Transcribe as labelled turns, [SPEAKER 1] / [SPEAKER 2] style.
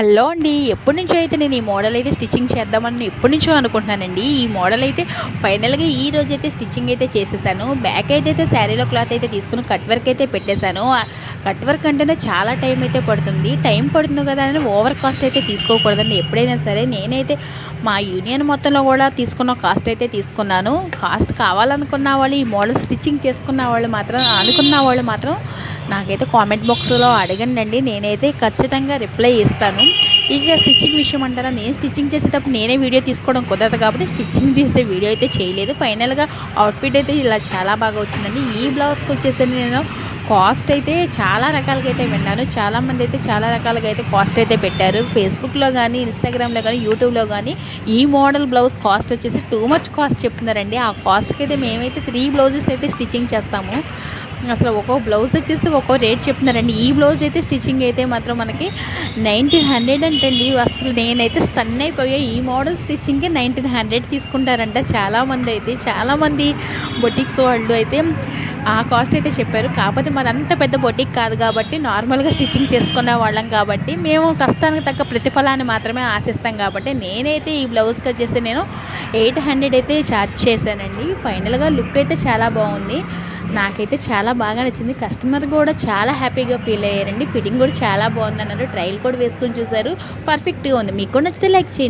[SPEAKER 1] Hello అండి. ఎప్పటి నుంచో అయితే నేను ఈ మోడల్ అయితే స్టిచ్చింగ్ చేద్దామని ఎప్పటి నుంచో అనుకుంటున్నానండి. ఈ మోడల్ అయితే ఫైనల్గా ఈ రోజు అయితే స్టిచ్చింగ్ అయితే చేసేసాను. బ్యాక్ అయితే అయితే శారీలో క్లాత్ అయితే తీసుకుని కట్ వర్క్ అయితే పెట్టేశాను. ఆ కట్ వర్క్ అంటేనే చాలా టైం అయితే పడుతుంది. టైం పడుతుంది కదా అని ఓవర్ కాస్ట్ అయితే తీసుకోకూడదండి. ఎప్పుడైనా సరే నేనైతే మా యూనియన్ మొత్తంలో కూడా తీసుకున్న కాస్ట్ అయితే తీసుకున్నాను. కాస్ట్ కావాలనుకున్న వాళ్ళు ఈ మోడల్ స్టిచ్చింగ్ చేసుకున్న వాళ్ళు మాత్రం అనుకున్న వాళ్ళు మాత్రం నాకైతే కామెంట్ బాక్స్లో అడగండి నేనైతే ఖచ్చితంగా రిప్లై ఇస్తాను. ఇక స్టిచ్చింగ్ విషయం అంటారా? నేను స్టిచ్చింగ్ చేసేటప్పుడు నేనే వీడియో తీసుకోవడం కుదరదు కాబట్టి స్టిచ్చింగ్ తీసే వీడియో అయితే చేయలేదు. ఫైనల్గా అవుట్ఫిట్ అయితే ఇలా చాలా బాగా వచ్చిందండి. ఈ బ్లౌజ్కి వచ్చేసి నేను కాస్ట్ అయితే చాలా రకాలుగా అయితే విన్నాను. చాలామంది అయితే చాలా రకాలుగా అయితే కాస్ట్ అయితే పెట్టారు. ఫేస్బుక్లో కానీ ఇన్స్టాగ్రామ్లో కానీ యూట్యూబ్లో కానీ ఈ మోడల్ బ్లౌజ్ కాస్ట్ వచ్చేసి టూ మచ్ కాస్ట్ చెప్తున్నారండి. ఆ కాస్ట్కి అయితే మేమైతే త్రీ బ్లౌజెస్ అయితే స్టిచ్చింగ్ చేస్తాము. అసలు ఒక్కో బ్లౌజ్ వచ్చేసి ఒక్కో రేట్ చెప్తున్నారండి. ఈ బ్లౌజ్ అయితే స్టిచ్చింగ్ అయితే మాత్రం మనకి నైన్టీన్ హండ్రెడ్ అంటండి. అసలు నేనైతే స్టన్ అయిపోయా ఈ మోడల్ స్టిచ్చింగ్కి నైన్టీన్ హండ్రెడ్ తీసుకుంటారంట. చాలామంది అయితే చాలామంది బొటిక్స్ వాళ్ళు అయితే ఆ కాస్ట్ అయితే చెప్పారు. కాకపోతే మాది అంత పెద్ద బొటిక్ కాదు కాబట్టి నార్మల్గా స్టిచ్చింగ్ చేసుకునే వాళ్ళం కాబట్టి మేము కష్టానికి తగ్గ ప్రతిఫలాన్ని మాత్రమే ఆశిస్తాం కాబట్టి నేనైతే ఈ బ్లౌజ్కి వచ్చేసి నేను ఎయిట్ హండ్రెడ్ అయితే ఛార్జ్ చేశానండి. ఫైనల్గా లుక్ అయితే చాలా బాగుంది. నాకైతే చాలా బాగా నచ్చింది. కస్టమర్ కూడా చాలా హ్యాపీగా ఫీల్ అయ్యారండి. ఫిట్టింగ్ కూడా చాలా బాగుంది అన్నారు ట్రయల్ కూడా వేసుకొని చూసారు. పర్ఫెక్ట్గా ఉంది. మీకు కూడా నచ్చితే లైక్ చేయండి.